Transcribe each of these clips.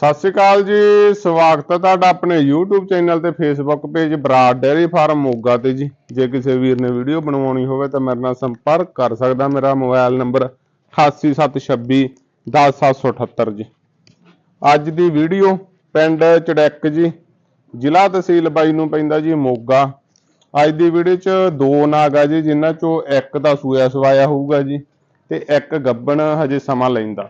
ਸਤਿ ਸ਼੍ਰੀ ਅਕਾਲ ਜੀ, ਸਵਾਗਤ ਹੈ ਤੁਹਾਡਾ ਆਪਣੇ YouTube ਚੈਨਲ ਤੇ Facebook page Brar dairy farm Moga ਤੇ ਜੀ। ਜੇ ਕਿਸੇ ਵੀਰ ਨੇ ਵੀਡੀਓ ਬਣਵਾਉਣੀ ਹੋਵੇ ਤਾਂ ਮੇਰੇ ਨਾਲ ਸੰਪਰਕ ਕਰ ਸਕਦਾ, ਮੇਰਾ ਮੋਬਾਈਲ ਨੰਬਰ 88726 10778 ਜੀ। ਅੱਜ ਦੀ ਵੀਡੀਓ ਪਿੰਡ ਚੜੈਕ ਜੀ, ਜ਼ਿਲ੍ਹਾ ਤਹਿਸੀਲ ਬਾਈ ਨੂੰ ਪੈਂਦਾ ਜੀ, ਮੋਗਾ। ਅੱਜ ਦੀ ਵੀਡੀਓ 'ਚ ਦੋ ਨਾਗ ਆ ਜੀ, ਜਿਨ੍ਹਾਂ 'ਚੋਂ ਇੱਕ ਦਾ ਸੂਆ ਸਵਾਇਆ ਹੋਊਗਾ ਜੀ ਤੇ ਇੱਕ ਗੱਬਣ ਹਜੇ ਸਮਾਂ ਲੈਂਦਾ।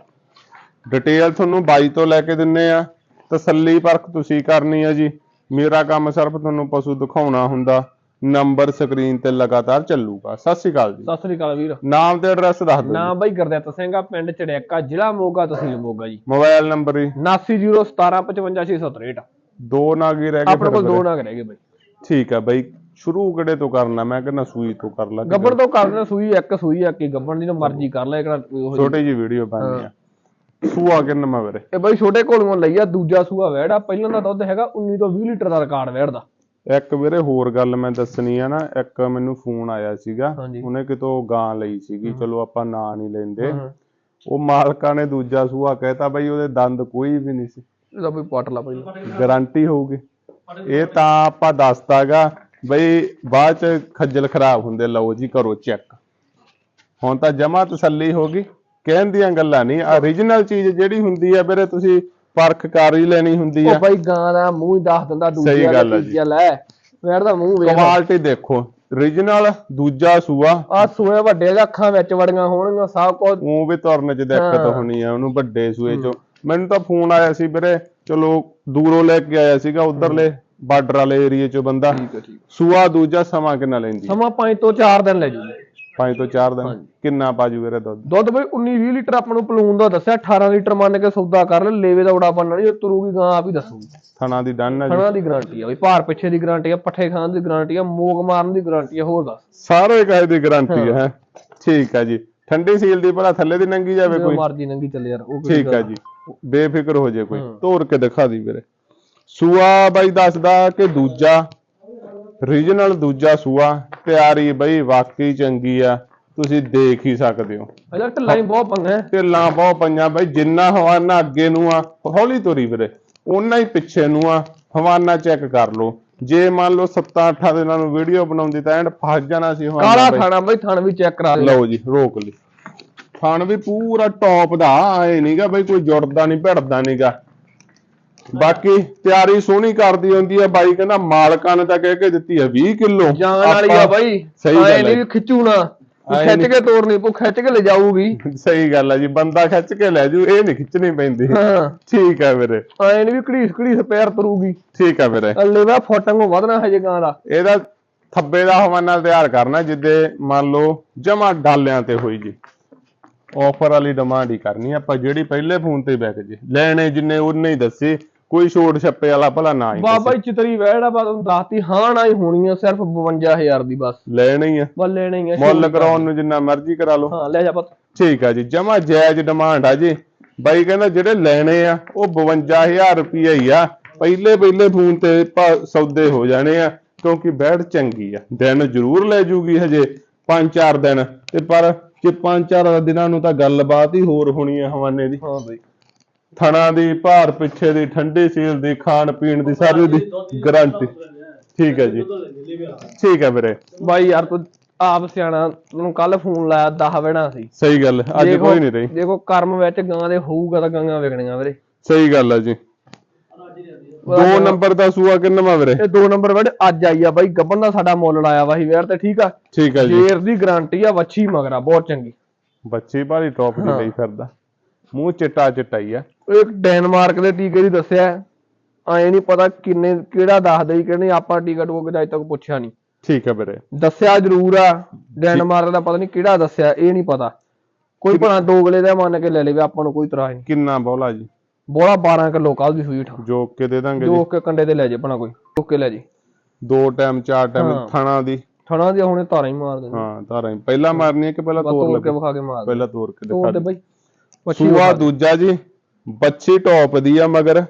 ਡਿਟੇਲ ਤੁਹਾਨੂੰ ਬਾਈ ਤੋਂ ਲੈ ਕੇ ਦਿੰਨੇ ਆ। ਤਸੱਲੀ ਪਰਖ ਤੁਸੀਂ ਕਰਨੀ ਆ ਜੀ। ਮੇਰਾ ਕੰਮ ਸਿਰਫ ਤੁਹਾਨੂੰ ਪਸ਼ੂ ਦਿਖਾਉਣਾ ਹੁੰਦਾ। ਨੰਬਰ ਸਕਰੀਨ ਤੇ ਲਗਾਤਾਰ ਚੱਲੂਗਾ। ਸਤਿ ਸ਼੍ਰੀ ਅਕਾਲ ਜੀ। ਸਤਿ ਸ੍ਰੀ ਅਕਾਲ ਵੀਰ। ਨਾਮ ਤੇ ਐਡਰੈਸ ਦੱਸ ਦਿਓ ਨਾਮ ਬਾਈ ਗੁਰਦਿੱਤ ਸਿੰਘ ਆ ਪਿੰਡ ਚੜਿਆਕਾ ਜ਼ਿਲ੍ਹਾ ਮੋਗਾ ਤਹਿਸੀਲ ਮੋਗਾ ਜੀ। ਮੋਬਾਈਲ ਨੰਬਰ ਹੀ 7901755673 ਦੋ ਨਾਗੀ ਰਹਿ ਗਏ ਆਪਣੇ ਕੋਲ ਦੋ ਨਾਗ ਰਹਿ ਗਏ ਬਾਈ। ਠੀਕ ਆ ਬਾਈ। ਸ਼ੁਰੂ ਕਿਹੜੇ ਤੋਂ ਕਰਨਾ? ਮੈਂ ਕਹਿੰਦਾ ਸੂਈ ਤੋਂ ਕਰ ਲਾ। ਗੱਬੜ ਤੋਂ ਕਰਦੇ ਸੂਈ ਇੱਕ ਸੂਈ ਆ ਕਿ ਗੱਬੜ ਦੀ ਤਾਂ ਮਰਜ਼ੀ ਕਰ ਲੈ ਕਿਹੜਾ। ਛੋਟੀ ਜੀ ਵੀਡੀਓ ਪਾਣੀ ਆ। ਸੂਆ ਕਿੰਨਾ ਮੈਂ ਵੀਰੇ ਇਹ ਬਾਈ ਛੋਟੇ ਕੋਲੋਂ ਲਈ ਆ ਦੂਜਾ ਸੂਆ ਵੈੜ ਪਹਿਲਾਂ ਦਾ ਦੁੱਧ ਹੈਗਾ 19 ਤੋਂ 20 ਲੀਟਰ ਦਾ ਰਿਕਾਰਡ ਵੈੜ ਦਾ। ਇੱਕ ਵੀਰੇ ਹੋਰ ਗੱਲ ਮੈਂ ਦੱਸਣੀ ਆ ਨਾ ਇੱਕ ਮੈਨੂੰ ਫੋਨ ਆਇਆ ਸੀਗਾ। ਉਹਨੇ ਕਿਤੋਂ ਗਾਂ ਲਈ ਸੀਗੀ ਚਲੋ ਆਪਾਂ ਨਾਂ ਨਹੀਂ ਲੈਂਦੇ। ਉਹ ਮਾਲਕਾਂ ਨੇ ਦੂਜਾ ਸੂਆ ਕਹਿਤਾ ਬਈ ਉਹਦੇ ਦੰਦ ਕੋਈ ਵੀ ਨਹੀਂ ਸੀ। ਇਹਦਾ ਬਈ ਪੱਟ ਲਾ ਪਹਿਲਾਂ ਗਾਰੰਟੀ ਹੋਊਗੀ। ਇਹ ਤਾਂ ਆਪਾਂ ਦੱਸਦਾਗਾ ਬਈ ਬਾਅਦ ਚ ਖੱਜਲ ਖਰਾਬ ਹੁੰਦੇ ਲਓ ਜੀ ਕਰੋ ਚੈੱਕ। ਹੁਣ ਤਾਂ ਜਮਾ ਤਸੱਲੀ ਹੋ ਗਈ। ਕਹਿਣ ਦੀਆਂ ਗੱਲਾਂ ਨਹੀਂ origignal ਚੀਜ਼ ਜਿਹੜੀ ਹੁੰਦੀ ਆ ਵੀਰੇ ਤੁਸੀਂ ਪਰਖ ਕਰ ਹੀ ਲੈਣੀ ਹੁੰਦੀ ਉਹ ਆ ਬਾਈ ਗਾਂ ਦਾ ਮੂੰਹ ਹੀ ਦੱਸ ਦਿੰਦਾ ਸਹੀ ਦੂਜੇ ਗੱਲ ਆ ਵਾਲਾ ਜੀ। ਤੀਜਾ ਲੈ ਵੈੜ ਦਾ ਮੂੰਹ ਵੇਖ ਕੁਆਲਿਟੀ ਦੇਖੋ origignal ਦੂਜਾ ਸੂਆ। ਆ ਸੂਏ ਵੱਡੇ ਜਿਹੇ ਅੱਖਾਂ ਵਿੱਚ ਵੜੀਆਂ ਹੋਣਗੀਆਂ ਸਭ ਕੁਝ ਉਹ ਵੀ ਤੁਰਨ ਚ ਦਿੱਕਤ। ਹੋਣੀ ਆ ਉਹਨੂੰ ਵੱਡੇ ਸੂਏ ਚੋਂ। ਮੈਨੂੰ ਤਾਂ ਫੋਨ ਆਇਆ ਸੀ ਵੀਰੇ ਚਲੋ ਦੂਰੋਂ ਲੈ ਕੇ ਆਇਆ ਸੀਗਾ ਉਧਰਲੇ ਬਾਰਡਰ ਵਾਲੇ ਏਰੀਏ ਚੋਂ ਬੰਦਾ। ਸੂਆ ਦੂਜਾ ਸਮਾਂ ਕਿੰਨਾ ਲੈਂਦੀ ਸਮਾਂ 5 ਤੋਂ 4 ਦਿਨ ਲੈ ਜੂਗੀ 5 ਤੋਂ 4 ਦਿਨ ਕਿੰਨਾ ਪਾਜੂ ਵੀਰੇ ਦੁੱਧ? ਦੁੱਧ ਬਈ 19 20 ਲੀਟਰ ਆਪਾਂ ਨੂੰ ਪਲੂਨ ਦਾ ਦੱਸਿਆ 18 ਲੀਟਰ ਮੰਨ ਕੇ ਸੌਦਾ ਕਰ ਲੈ ਲੇਵੇ ਦਾ ਉਡਾ ਬੰਨਣਾ ਨਹੀਂ ਤੁਰੂਗੀ ਗਾਂ ਆਪ ਹੀ ਦੱਸੂਗੀ। ਥਣਾ ਦੀ ਡਨ ਹੈ ਜੀ। ਖਣਾ ਦੀ ਗਾਰੰਟੀ ਆ ਬਈ ਭਾਰ ਪਿੱਛੇ ਦੀ ਗਾਰੰਟੀ ਆ ਪੱਠੇ ਖਾਣ ਦੀ ਗਾਰੰਟੀ ਆ ਮੋਗ ਮਾਰਨ ਦੀ ਗਾਰੰਟੀ ਆ ਹੋਰ ਦੱਸ। ਸਾਰੇ ਕਾਇ ਦੀ ਗਾਰੰਟੀ ਹੈ। ਠੀਕ ਹੈ ਜੀ। ਠੰਡੀ ਸੀਲ ਦੀ ਭਲਾ ਥੱਲੇ ਦੀ ਨੰਗੀ ਜਾਵੇ ਕੋਈ। ਮਰਜ਼ੀ ਨੰਗੀ ਚੱਲੇ ਯਾਰ ਉਹ ਕਿਹੜੀ ਠੀਕ ਹੈ ਗੱਲ ਜੀ। ਬੇਫਿਕਰ ਹੋ ਜੇ ਕੋਈ। ਤੋੜ ਕੇ ਦਿਖਾ ਦੀ ਵੀਰੇ। ਸੂਆ ਬਾਈ ਦੱਸਦਾ ਕਿ ਦੂਜਾ ਰੀਜਨਲ ਦੂਜਾ ਸੂਆ ਤਿਆਰੀ ਬਈ ਵਾਕਈ ਚੰਗੀ ਆ ਤੁਸੀਂ ਦੇਖ ਹੀ ਸਕਦੇ ਹੋ। ਅਜਾ ਢਿੱਲਾਂ ਹੀ ਬਹੁਤ ਪੰਗਾ ਹੈ। ਢਿੱਲਾਂ ਬਹੁਤ ਪਈਆਂ ਬਈ ਜਿੰਨਾ ਹਵਾਨਾ ਅੱਗੇ ਨੂੰ ਆ ਹੌਲੀ ਤੁਰੀ ਵੀਰੇ ਓਨਾ ਹੀ ਪਿੱਛੇ ਨੂੰ ਆ ਹਵਾਨਾ ਚੈੱਕ ਕਰ ਲਓ। ਜੇ ਮੰਨ ਲਓ 7-8 ਦਿਨਾਂ ਨੂੰ ਵੀਡੀਓ ਬਣਾਉਂਦੀ ਤਾਂ ਐਂਡ ਫਸ ਜਾਣਾ ਸੀ ਹਵਾਨਾ ਕਾਲਾ। ਥਾਣਾ ਬਈ ਥਣ ਵੀ ਚੈੱਕ ਕਰਾ ਲਓ ਜੀ ਰੋਕ ਲਈ। ਥਣ ਵੀ ਪੂਰਾ ਟੌਪ ਦਾ ਆਏ ਨਹੀਂਗਾ ਬਈ ਕੋਈ ਜੁੜਦਾ ਨਹੀਂ ਭਿੜਦਾ ਨਹੀਂਗਾ ਬਾਕੀ ਤਿਆਰੀ ਸੋਹਣੀ ਕਰਦੀ ਹੁੰਦੀ ਆ ਬਾਈ ਕਹਿੰਦਾ ਮਾਲਕਾਂ ਨੇ ਤਾਂ ਕਹਿ ਕੇ ਦਿੱਤੀ ਆ 20 ਕਿਲੋ। ਜਾਨ ਵਾਲੀ ਆ ਬਈ। ਸਹੀ ਗੱਲ ਹੈ। ਨਹੀਂ ਖਿੱਚੂ ਨਾ ਤੂੰ ਐਂ ਖਿੱਚ ਕੇ ਤੋੜਨੀ ਪਊ ਖਿੱਚ ਕੇ ਲੈ ਜਾਊਗੀ ਸਹੀ ਗੱਲ ਆ ਜੀ ਬੰਦਾ ਖਿੱਚ ਕੇ ਲੈ ਜੂ ਇਹ ਨਹੀਂ ਖਿੱਚਣੀ ਪੈਂਦੀ। ਹਾਂ। ਠੀਕ ਆ ਵੀਰੇ। ਐ ਨਹੀਂ ਵੀ ਘੜੀਸ ਘੜੀਸ ਪੈਰ ਤਰੂਗੀ। ਠੀਕ ਆ ਵੀਰੇ। ਅੱਲੇ ਵਾ ਫੋਟਾਂ ਵਧਣਾ ਹਜੇ ਗਾਂ ਦਾ। ਇਹਦਾ ਥੱਬੇ ਦਾ ਹਵਾਨਾ ਤਿਆਰ ਕਰਨਾ ਜਿੱਦੇ ਮੰਨ ਲਓ ਜਮਾ ਡਾਲਿਆਂ ਤੇ ਹੋਈ ਜੀ। ਆਫਰ ਵਾਲੀ ਡਿਮਾਂਡ ਹੀ ਕਰਨੀ ਆਪਾਂ ਜਿਹੜੀ ਪਹਿਲੇ ਫੋਨ ਤੇ ਵਿਕ ਜੇ। ਲੈਣੇ ਜਿੰਨੇ ਉਹਨੇ ਹੀ ਦੱਸੇ। ਕੋਈ ਛੋਟ ਛੱਪੇ ਵਾਲਾ ਭਲਾ ਨਾ ਹੀ ਬਾਬਾ ਜੀ ਚਿਤਰੀ ਵਹਿੜ ਆ ਬਸ ਉਹਨੂੰ ਦੱਸਤੀ ਹਾਂ ਨਾ ਹੀ ਹੋਣੀ ਆ ਸਿਰਫ 52000 ਦੀ ਬਸ। ਲੈਣੇ ਹੀ ਆ। ਬਸ ਲੈਣੇ ਹੀ ਆ ਮੁੱਲ ਕਰਾਉਣ ਨੂੰ ਜਿੰਨਾ ਮਰਜ਼ੀ ਕਰਾ ਲਓ। ਹਾਂ ਲੈ ਜਾ ਪੁੱਤ। ਠੀਕ ਆ ਜੀ ਜਮਾ ਜਾਇਜ਼ ਡਿਮਾਂਡ ਆ ਜੀ। ਬਾਈ ਕਹਿੰਦਾ ਜਿਹੜੇ ਲੈਣੇ ਆ ਉਹ 52000 ਰੁਪਈਆ ਹੀ ਆ। ਪਹਿਲੇ ਪਹਿਲੇ ਫੋਨ ਤੇ ਸੌਦੇ ਹੋ ਜਾਣੇ ਆ ਕਿਉਂਕਿ ਬੈੜ ਚੰਗੀ ਆ। ਦਿਨ ਜ਼ਰੂਰ ਲੈ ਜੂਗੀ ਹਜੇ 5-4 ਦਿਨ। ਤੇ ਪਰ ਜੇ 5-4 ਦਿਨਾਂ ਨੂੰ ਤਾਂ ਗੱਲਬਾਤ ਹੀ ਹੋਰ ਹੋਣੀ ਆ ਹਵਾਨੇ ਦੀ। ਹਾਂ ਬਈ। ਥਣਾ ਦੀ ਭਾਰ ਪਿੱਛੇ ਦੀ ਠੰਡੀ ਸੀਲ ਦੀ ਖਾਣ ਪੀਣ ਦੀ ਸਾਰੀ ਦੀ ਗਾਰੰਟੀ। ਠੀਕ ਹੈ ਜੀ। ਠੀਕ ਹੈ ਵੀਰੇ। ਬਾਈ ਯਾਰ ਤੂੰ ਆਪ ਸਿਆਣਾ ਤੈਨੂੰ ਕੱਲ ਫੋਨ ਲਾਇਆ 10 ਵਹਿਣਾ ਸੀ। ਸਹੀ ਗੱਲ ਅੱਜ ਕੋਈ ਨਹੀਂ ਰਹੀ। ਦੇਖੋ ਕਰਮ ਵਿੱਚ ਗਾਂ ਦੇ ਹੋਊਗਾ ਤਾਂ ਗਾਂਆਂ ਵਿਕਣੀਆਂ ਵੀਰੇ। ਸਹੀ ਗੱਲ ਆ ਜੀ। ਦੋ ਨੰਬਰ ਦਾ ਸੂਆ ਕਿੰਨਾ ਵੀਰੇ? ਇਹ ਦੋ ਨੰਬਰ ਵੜ ਅੱਜ ਆਈ ਆ ਬਾਈ ਗੱਬਨ ਦਾ ਸਾਡਾ ਮੁੱਲ ਲਾਇਆ ਵਾ ਸੀ ਵੇਰ ਤੇ ਠੀਕ ਆ? ਠੀਕ ਆ ਜੀ। ਜੇਰ ਦੀ ਗਾਰੰਟੀ ਆ ਵੱਛੀ ਮਗਰਾ ਬਹੁਤ ਚੰਗੀ। ਬੱਚੀ ਭਾਰੀ ਟੌਪ ਦੀ ਲਈ ਫਿਰਦਾ। ਮੂੰਹ ਚਿੱਟਾ ਚਿੱਟਾ ਹੀ ਆ। ਇੱਕ ਡੈਨਮਾਰਕ ਦੇ ਟੀਕੇ ਦੀ ਦੱਸਿਆ ਐ ਨਹੀਂ ਪਤਾ ਕਿੰਨੇ ਕਿਹੜਾ ਦੱਸਦੇ ਸੀ ਕਿਹਨੇ ਆਪਾਂ ਟੀਕਾ ਟੂਕਾ ਅਜੇ ਤੱਕ ਪੁੱਛਿਆ ਨਹੀਂ। ਠੀਕ ਆ ਵੀਰੇ। ਦੱਸਿਆ ਜ਼ਰੂਰ ਆ ਡੈਨਮਾਰਕ ਦਾ ਪਤਾ ਨਹੀਂ ਕਿਹੜਾ ਦੱਸਿਆ ਇਹ ਨਹੀਂ ਪਤਾ। ਕੋਈ ਭਣਾ ਦੋਗਲੇ ਦਾ ਮੰਨ ਕੇ ਲੈ ਲਵੇ ਆਪਾਂ ਨੂੰ ਕੋਈ ਤਰਾਹ ਨਹੀਂ। ਕਿੰਨਾ ਬੋਲਾ ਜੀ? ਬੋਲਾ 12 ਕਿਲੋ ਕੱਲ ਦੀ ਸੂਈ ਠਾ। ਜੋਕ ਕੇ ਦੇ ਦਾਂਗੇ ਜੀ। ਜੋ ਕੇ ਕੰਡੇ ਤੇ ਲੈ ਜੇ ਭਣਾ ਕੋਈ। ਚੁੱਕ ਕੇ ਲੈ ਜੇ। ਦੋ ਟਾਈਮ ਚਾਰ ਟਾਈਮ ਹਾਂ। ਥਾਣਾ ਦੀ। ਥਣਾ ਦੀ ਹੁਣੇ ਧਾਰਾਂ ਹੀ ਮਾਰ ਦੇਣੀ ਹਾਂ ਧਾਰਾਂ ਹੀ। ਪਹਿਲਾਂ ਮਾਰਨੀ ਹੈ ਕਿ ਪਹਿਲਾਂ ਤੋਰ ਤੋੜ ਕੇ ਲੱਗੇ ਵਿਖਾ ਕੇ ਮਾਰ ਦੇ ਪਹਿਲਾਂ ਤੋਰ ਕੇ ਤੋੜ ਦਿਖਾ ਦੇ ਬਾਈ। ਸੂਆ ਦੂਜਾ ਜੀ। ਬੱਚੀ ਟੌਪ ਦੀ ਆ ਮਗਰ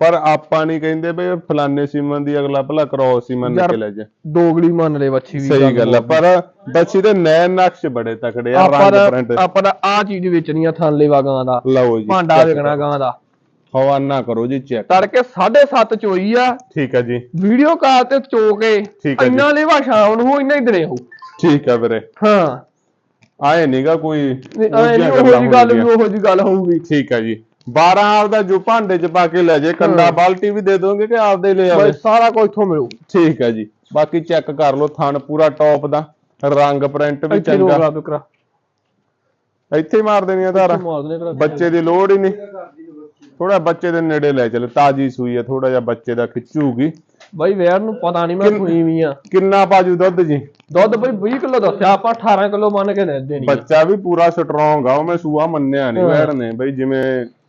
ਪਰ ਆਪਾਂ ਨਹੀਂ ਕਹਿੰਦੇ ਬਈ ਫਲਾਨੇ ਸੀਮਨ ਦੀ ਅਗਲਾ ਭਲਾ ਕ੍ਰੋਸ ਸੀਮਨ ਕੇ ਲੈ ਜਾ ਦੋਗਲੀ ਮੰਨ ਲੈ ਵੱਛੀ ਵੀ ਸਹੀ ਗੱਲ ਆ ਪਰ ਬੱਚੀ ਦੇ ਨੈਣ ਨਕਸ਼ ਬੜੇ ਤਕੜੇ ਆ ਰੰਗ ਪ੍ਰਿੰਟ ਆਪਾਂ ਆ ਚੀਜ਼ ਵੇਚਣੀ ਆ ਥਾਂਲੇ ਵਾ ਗਾਂ ਦਾ। ਲਓ ਜੀ ਭਾਂਡਾ ਵੇਚਣਾ ਗਾਂ ਦਾ। ਹਵਾਨਾ ਕਰੋ ਜੀ ਚੈੱਕ ਤੜਕੇ 7:30 ਚੋਈ ਆ। ਠੀਕ ਹੈ ਜੀ। ਵੀਡੀਓ ਕਾਲ ਤੇ ਚੋ ਕੇ। ਇੰਨਾ ਲੇਵਾ ਸ਼ਾਮ ਨੂੰ ਇੰਨਾ ਹੀ ਦਿਨੇ ਹੋ ਠੀਕ ਹੈ ਵੀਰੇ। ਹਾਂ। ਆਏ ਨਹੀਂਗਾ ਕੋਈ ਉਹੋ ਜੀ ਗੱਲ ਵੀ। ਉਹੋ ਜੀ ਗੱਲ ਹੋਊਗੀ। ਠੀਕ ਹੈ ਜੀ। 12 ਆਪਦਾ ਜੋ ਭਾਂਡੇ ਚ ਪਾ ਕੇ ਲੈ ਜੇ ਕੰਡਾ ਬਾਲਟੀ ਵੀ ਦੇ ਦੋਗੇ ਕਿ ਆਪਦੇ ਲੈ ਆਵੇ? ਬਈ ਸਾਰਾ ਕੁਝ ਇੱਥੋਂ ਮਿਲੂ। ਠੀਕ ਹੈ ਜੀ। ਬਾਕੀ ਚੈੱਕ ਕਰ ਲਓ ਥਣ ਪੂਰਾ ਟੌਪ ਦਾ ਰੰਗ ਪ੍ਰਿੰਟ ਵੀ ਚੰਗਾ। ਇੱਥੇ ਮਾਰ ਦੇਣੀ ਆ ਧਾਰਾ। ਬੱਚੇ ਦੀ ਲੋੜ ਹੀ ਨਹੀਂ। ਥੋੜਾ ਬੱਚੇ ਦੇ ਨੇੜੇ ਲੈ ਚੱਲ ਤਾਜੀ ਸੂਈ ਆ ਥੋੜਾ ਜਿਹਾ ਬੱਚੇ ਦਾ ਖਿੱਚੂਗੀ। ਬਈ ਵੈਰ ਨੂੰ ਪਤਾ ਨਹੀਂ ਮੈਂ ਸੂਈ ਵੀ ਆ। ਕਿੰਨਾ ਪਾਜੂ ਦੁੱਧ ਜੀ? ਦੁੱਧ ਬਈ 20 ਕਿਲੋ ਦੱਸਿਆ ਆਪਾਂ 18 ਕਿਲੋ ਮੰਨ ਕੇ ਦੇ ਦੇਣੀ। ਬੱਚਾ ਵੀ ਪੂਰਾ ਸਟਰੋਂਗ ਆ ਉਹ ਮੈਂ ਸੂਆ ਮੰਨਿਆ ਨਹੀਂ। ਵੈੜ ਨੇ। ਬਈ ਜਿਵੇਂ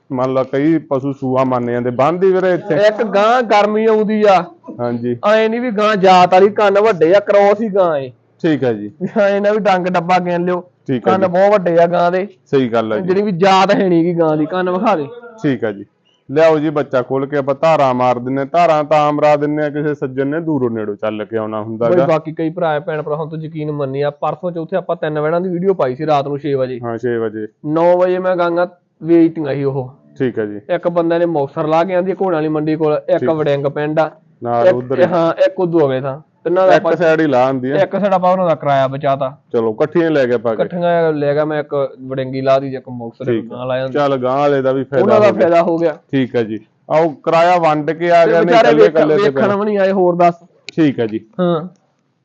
ਮੰਨ ਲਾ ਕਈ ਪਸ਼ੂ ਸੂਆ ਮੰਨ ਜਾਂਦੇ ਬੰਦੀ ਵੀਰੇ ਇੱਥੇ। ਇੱਕ ਗਾਂ ਗਰਮੀ ਆਉਂਦੀ ਆ। ਹਾਂਜੀ। ਐ ਨਹੀਂ ਵੀ ਗਾਂ ਜਾਤ ਵਾਲੀ ਕੰਨ ਵੱਡੇ ਆ ਕਰੋਸ ਹੀ ਗਾਂ ਏ। ਠੀਕ ਹੈ ਜੀ। ਐ ਨਾ ਵੀ ਡੰਗ ਡੱਬਾ ਗਿਣ ਲਿਓ। ਠੀਕ ਹੈ ਕੰਨ ਬਹੁਤ ਵੱਡੇ ਆ ਗਾਂ ਦੇ। ਸਹੀ ਗੱਲ ਹੈ ਜੀ। ਜਿਹੜੀ ਵੀ ਜਾਤ ਹੈ ਨੀ ਗੀ ਗਾਂ ਦੀ ਕੰਨ ਵਿਖਾ ਦੇ। ਠੀਕ ਹੈ ਜੀ। ਲਿਆਓ ਜੀ ਬੱਚਾ ਖੋਲ ਕੇ ਆਪਾਂ ਧਾਰਾਂ ਮਾਰ ਦਿੰਨੇ ਧਾਰਾਂ ਤਾਂ ਮਰਾ ਦਿੰਨੇ ਆ ਕਿਸੇ ਸੱਜਣ ਨੇ ਦੂਰੋਂ ਨੇੜੋਂ ਚੱਲ ਕੇ ਆਉਣਾ ਬਈ ਹੁੰਦਾਗਾ ਬਾਕੀ ਕਈ ਭਰਾ ਭੈਣ ਭਰਾਵਾਂ ਤੋਂ ਯਕੀਨ ਮੰਨੀ ਆ ਪਰਸੋਂ ਚੌਥੇ ਆਪਾਂ ਤਿੰਨ ਵਹਿਣਾਂ ਦੀ ਵੀਡੀਓ ਪਾਈ ਸੀ ਰਾਤ ਨੂੰ 6 ਵਜੇ। ਹਾਂ 6 ਵਜੇ। 9 ਵਜੇ ਮੈਂ ਗਾਂਗਾ ਵੇਚਤੀਆਂ ਸੀ ਉਹ। ਠੀਕ ਹੈ ਜੀ। ਇੱਕ ਬੰਦੇ ਨੇ ਮੌਕਸਰ ਲਾ ਕੇ ਆਂਦੀ ਘੋੜਾਂ ਵਾਲੀ ਮੰਡੀ ਕੋਲ ਇੱਕ ਵੜਿੰਗ ਪਿੰਡ ਆ। ਨਾਲ ਇੱਕ- ਉਧਰ ਹਾਂ। ਇੱਕ ਉਦੋਂ ਹੋਵੇ ਤਾਂ। ਤਿੰਨਾਂ ਦਾ ਇੱਕ ਸਾਈਡ ਹੀ ਲਾ ਆਂਦੀ ਆ। ਇੱਕ ਸਾਡਾ ਪਾ ਉਹਨਾਂ ਦਾ ਕਿਰਾਇਆ ਬਚਾਤਾ। ਚਲੋ ਇਕੱਠੀਆਂ ਹੀ ਲੈ ਕੇ ਪਾ ਕੇ। ਇਕੱਠੀਆਂ ਲੈ ਗਿਆ ਮੈਂ ਇੱਕ ਵੜਿੰਗੀ ਲਾ ਦੀ ਇੱਕ ਮੌਕਸਰ ਨਾਲ ਆ ਜਾਂਦੀ ਚੱਲ ਗਾਂ ਵਾਲੇ ਦਾ ਵੀ ਫਾਇਦਾ ਉਹਨਾਂ ਦਾ ਹੋ ਗਿਆ। ਫਾਇਦਾ ਹੋ ਗਿਆ। ਠੀਕ ਹੈ ਜੀ। ਆਓ ਕਿਰਾਇਆ ਵੰਡ ਕੇ ਆ ਗਏ ਨੇ ਇਕੱਲੇ ਇਕੱਲੇ ਤੇ ਵੇਖਣ ਵੀ ਨਹੀਂ ਆਏ ਹੋਰ ਦੱਸ। ਠੀਕ ਹੈ ਜੀ। ਹਾਂ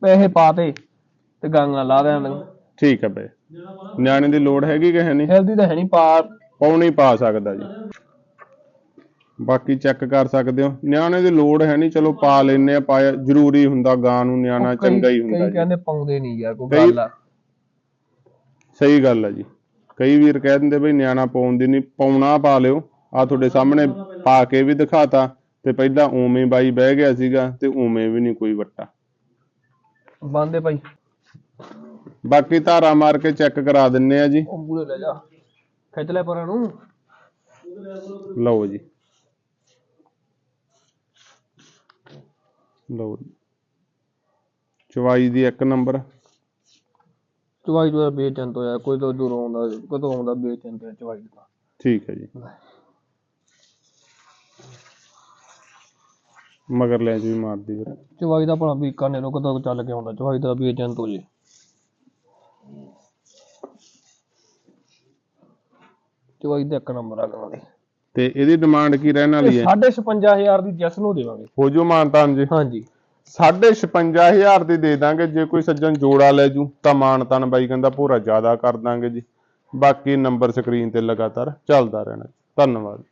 ਪੈਸੇ ਪਾਤੇ ਤੇ ਗਾਂਗਾ ਲਾ ਦੇਣ। ਠੀਕ ਹੈ ਬਈ ਨਿਆਣੇ ਦੀ ਲੋੜ ਹੈਗੀ ਕਿ ਹੈ ਨਹੀਂ? ਹੈਲਦੀ ਤਾਂ ਹੈ ਨਹੀਂ ਪਾ ਪਾਉਣੀ ਪਾ ਸਕਦਾ ਜੀ। ਬਾਕੀ ਚੈੱਕ ਕਰ ਸਕਦੇ ਹੋ। ਨਿਆਣੇ ਦੀ ਲੋੜ ਹੈ ਨਹੀਂ ਚਲੋ ਪਾ ਲੈਨੇ ਆ ਪਾਇਆ ਜ਼ਰੂਰੀ ਹੁੰਦਾ ਗਾਂ ਨੂੰ ਨਿਆਣਾ ਚੰਗਾ ਹੀ ਹੁੰਦਾ ਕਈ ਕਹਿੰਦੇ ਪਾਉਂਦੇ ਨਹੀਂ ਯਾਰ ਕੋਈ ਗੱਲ ਆ। ਸਹੀ ਗੱਲ ਹੈ ਜੀ। ਕਈ ਵੀਰ ਕਹਿ ਦਿੰਦੇ ਬਈ ਨਿਆਣਾ ਪਾਉਣ ਦੀ ਨਹੀਂ ਪਾਉਣਾ ਪਾ ਲਿਓ। ਆ ਤੁਹਾਡੇ ਸਾਹਮਣੇ ਪਾ ਕੇ ਵੀ ਦਿਖਾਤਾ ਤੇ ਪਹਿਲਾਂ ਉਵੇਂ ਬਾਈ ਬਹਿ ਗਿਆ ਸੀਗਾ ਤੇ ਉਵੇਂ ਵੀ ਨਹੀਂ ਕੋਈ ਵੱਟਾ। ਬੰਦੇ ਭਾਈ। ਬਾਕੀ ਧਾਰਾ ਮਾਰ ਕੇ ਚੈੱਕ ਕਰਾ ਦਿੰਨੇ ਆ ਜੀ। ਉਹ ਮੂਲੇ ਲੈ ਜਾ। ਖਿੱਚ ਲੈ ਪਰਾਂ ਨੂੰ। ਲਓ ਜੀ। ਲਓ ਜੀ। ਚਵਾਈ ਦੀ ਇੱਕ ਨੰਬਰ। ਚਵਾਈ ਤੋਂ ਬੇਚੈਨ ਤੋਂ ਆ ਕੋਈ ਤਾਂ ਦੂਰੋਂ ਆਉਂਦਾ ਕਦੋਂ ਆਉਂਦਾ ਬੇਚੈਨ ਤੋਂ ਚਵਾਈ ਦਾ ਠੀਕ ਹੈ ਜੀ। ਮਗਰ ਲੈ ਜੀ ਮਾਰਦੀ ਵੀਰ ਚਵਾਈ ਦਾ ਭਲਾ ਬੀਕਾਨੇ ਨੂੰ ਕਦੋਂ ਚੱਲ ਕੇ ਆਉਂਦਾ ਚਵਾਈ ਦਾ ਬੇਚੈਨ ਤੋਂ ਜੇ। ਚਵਾਈ ਦਾ ਇੱਕ ਨੰਬਰ ਆ ਗਾਂ ਦੇ ਤੇ ਇਹਦੀ ਡਿਮਾਂਡ ਕੀ ਰਹਿਣ ਵਾਲੀ ਹੈ? 55000 ਦੀ ਜੈਸ ਨੂੰ ਦੇਵਾਂਗੇ। ਹੋ ਜੋ ਮਾਨਤਾਨ ਜੀ। ਹਾਂਜੀ। 55000 ਦੀ ਦੇ ਦਾਂਗੇ ਜੇ ਕੋਈ ਸੱਜਣ ਜੋੜਾ ਲੈ ਜੂ ਤਾਂ ਮਾਨਤਾਨ ਬਾਈ ਕਹਿੰਦਾ ਪੂਰਾ ਜ਼ਿਆਦਾ ਕਰ ਦਾਂਗੇ ਜੀ। ਬਾਕੀ ਨੰਬਰ ਸਕਰੀਨ ਤੇ ਲਗਾਤਾਰ ਚੱਲਦਾ ਰਹਿਣਾ ਧੰਨਵਾਦ।